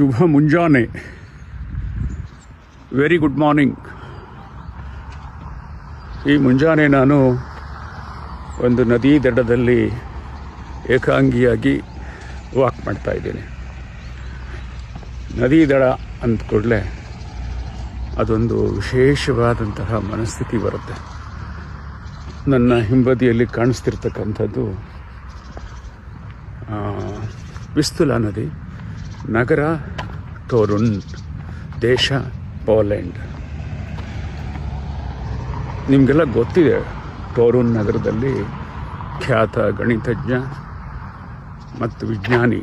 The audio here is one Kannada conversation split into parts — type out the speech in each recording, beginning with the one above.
ಶುಭ ಮುಂಜಾನೆ. ವೆರಿ ಗುಡ್ ಮಾರ್ನಿಂಗ್ ಈ ಮುಂಜಾನೆ ನಾನು ಒಂದು ನದಿ ದಡದಲ್ಲಿ ಏಕಾಂಗಿಯಾಗಿ ವಾಕ್ ಮಾಡ್ತಾ ಇದ್ದೀನಿ. ನದಿ ದಡ ಅಂದ ಕೂಡಲೇ ಅದೊಂದು ವಿಶೇಷವಾದಂತಹ ಮನಸ್ಥಿತಿ ಬರುತ್ತೆ. ನನ್ನ ಹಿಂಬದಿಯಲ್ಲಿ ಕಾಣಿಸ್ತಿರ್ತಕ್ಕಂಥದ್ದು ವಿಸ್ತುಲ ನದಿ, ನಗರ ಟೋರುನ್ ದೇಶ ಪೋಲೆಂಡ್. ನಿಮಗೆಲ್ಲ ಗೊತ್ತಿದೆ ಟೋರುನ್ ನಗರದಲ್ಲಿ ಖ್ಯಾತ ಗಣಿತಜ್ಞ ಮತ್ತು ವಿಜ್ಞಾನಿ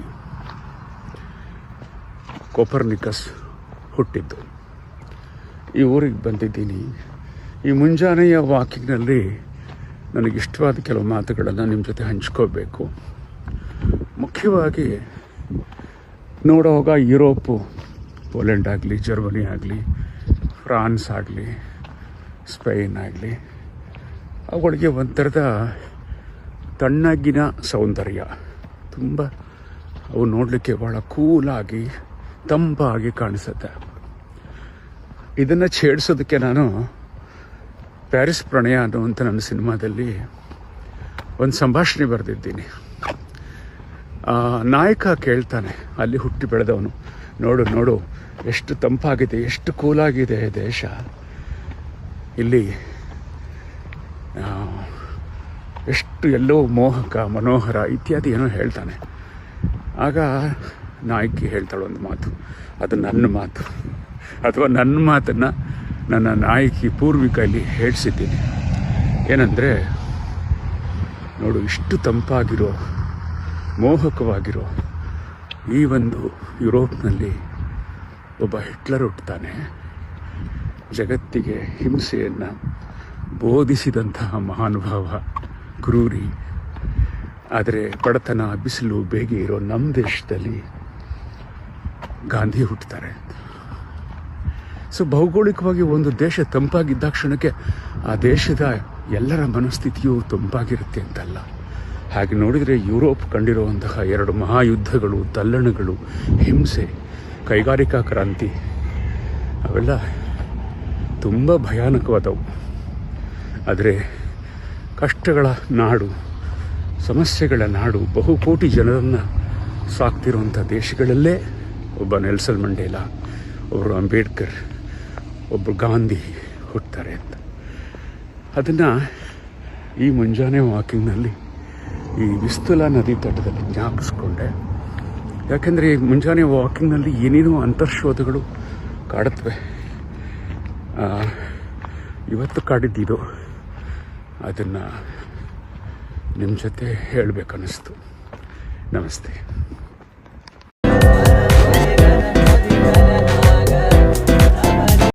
ಕೋಪರ್ನಿಕಸ್ ಹುಟ್ಟಿದ್ದು. ಈ ಊರಿಗೆ ಬಂದಿದ್ದೀನಿ. ಈ ಮುಂಜಾನೆಯ ವಾಕಿಂಗ್ನಲ್ಲಿ ನನಗಿಷ್ಟವಾದ ಕೆಲವು ಮಾತುಗಳನ್ನು ನಿಮ್ಮ ಜೊತೆ ಹಂಚ್ಕೋಬೇಕು. ಮುಖ್ಯವಾಗಿ ನೋಡುವಾಗ ಯುರೋಪು, ಪೋಲೆಂಡ್ ಆಗಲಿ, ಜರ್ಮನಿ ಆಗಲಿ, ಫ್ರಾನ್ಸ್ ಆಗಲಿ, ಸ್ಪೇನ್ ಆಗಲಿ, ಅವುಗಳಿಗೆ ಒಂಥರದ ತಣ್ಣಗಿನ ಸೌಂದರ್ಯ. ತುಂಬ ಅವು ನೋಡಲಿಕ್ಕೆ ಭಾಳ ಕೂಲಾಗಿ ತಂಪಾಗಿ ಕಾಣಿಸುತ್ತೆ. ಇದನ್ನು ಛೇಡಿಸೋದಕ್ಕೆ ನಾನು ಪ್ಯಾರಿಸ್ ಪ್ರಣಯ ಅನ್ನುವಂಥ ನನ್ನ ಸಿನಿಮಾದಲ್ಲಿ ಒಂದು ಸಂಭಾಷಣೆ ಬರೆದಿದ್ದೀನಿ. ನಾಯಕ ಕೇಳ್ತಾನೆ, ಅಲ್ಲಿ ಹುಟ್ಟಿ ಬೆಳೆದವನು. ನೋಡು ನೋಡು, ಎಷ್ಟು ತಂಪಾಗಿದೆ, ಎಷ್ಟು ಕೂಲಾಗಿದೆ ದೇಶ. ಇಲ್ಲಿ ಎಷ್ಟು ಎಲ್ಲೋ ಮೋಹಕ, ಮನೋಹರ ಇತ್ಯಾದಿ ಏನೋ ಹೇಳ್ತಾನೆ. ಆಗ ನಾಯಕಿ ಹೇಳ್ತಾಳೆ ಒಂದು ಮಾತು. ಅದು ನನ್ನ ಮಾತು. ಅಥವಾ ನನ್ನ ಮಾತನ್ನು ನನ್ನ ನಾಯಕಿ ಪೂರ್ವಿಕ ಇಲ್ಲಿ ಹೇಳಿಸಿದ್ದೀನಿ. ಏನಂದರೆ, ನೋಡು, ಇಷ್ಟು ತಂಪಾಗಿರೋ ಮೋಹಕವಾಗಿರೋ ಈ ಒಂದು ಯುರೋಪ್ನಲ್ಲಿ ಒಬ್ಬ ಹಿಟ್ಲರ್ ಹುಟ್ಟುತ್ತಾನೆ ಜಗತ್ತಿಗೆ ಹಿಂಸೆಯನ್ನು ಬೋಧಿಸಿದಂತಹ ಮಹಾನುಭಾವ ಕ್ರೂರಿ ಆದರೆ ಬಡತನ, ಬಿಸಿಲು, ಬೇಗೆ ಇರೋ ನಮ್ಮ ದೇಶದಲ್ಲಿ ಗಾಂಧಿ ಹುಟ್ಟುತ್ತಾರೆ ಸೊ ಭೌಗೋಳಿಕವಾಗಿ ಒಂದು ದೇಶ ತಂಪಾಗಿದ್ದಾಕ್ಷಣಕ್ಕೆ ಆ ದೇಶದ ಎಲ್ಲರ ಮನಸ್ಥಿತಿಯು ತಂಪಾಗಿರುತ್ತೆ ಅಂತಲ್ಲ. ಹಾಗೆ ನೋಡಿದರೆ ಯುರೋಪ್ ಕಂಡಿರುವಂತಹ ಎರಡು ಮಹಾಯುದ್ಧಗಳು, ತಲ್ಲಣಗಳು, ಹಿಂಸೆ, ಕೈಗಾರಿಕಾ ಕ್ರಾಂತಿ, ಅವೆಲ್ಲ ತುಂಬ ಭಯಾನಕವಾದವು. ಆದರೆ ಕಷ್ಟಗಳ ನಾಡು, ಸಮಸ್ಯೆಗಳ ನಾಡು ಬಹುಕೋಟಿ ಜನರನ್ನು ಸಾಕ್ತಿರುವಂಥ ದೇಶಗಳಲ್ಲೇ ಒಬ್ಬ ನೆಲ್ಸನ್ ಮಂಡೇಲ ಒಬ್ಬರು ಅಂಬೇಡ್ಕರ್ ಒಬ್ಬರು ಗಾಂಧಿ ಹುಟ್ಟುತ್ತಾರೆ ಅಂತ. ಅದನ್ನು ಈ ಮುಂಜಾನೆ ವಾಕಿಂಗ್ನಲ್ಲಿ ಈ ವಿಸ್ತುಲ ನದಿ ತಟದಲ್ಲಿ ಜ್ಞಾಪಿಸ್ಕೊಂಡೆ. ಯಾಕೆಂದರೆ ಮುಂಜಾನೆ ವಾಕಿಂಗ್ನಲ್ಲಿ ಏನೇನೋ ಅಂತರ್ಶೋಧಗಳು ಕಾಡುತ್ತವೆ. ಇವತ್ತು ಕಾಡಿದ್ದಿದು. ಅದನ್ನು ನಿಮ್ಮ ಜೊತೆ ಹೇಳಬೇಕನ್ನಿಸ್ತು. ನಮಸ್ತೆ.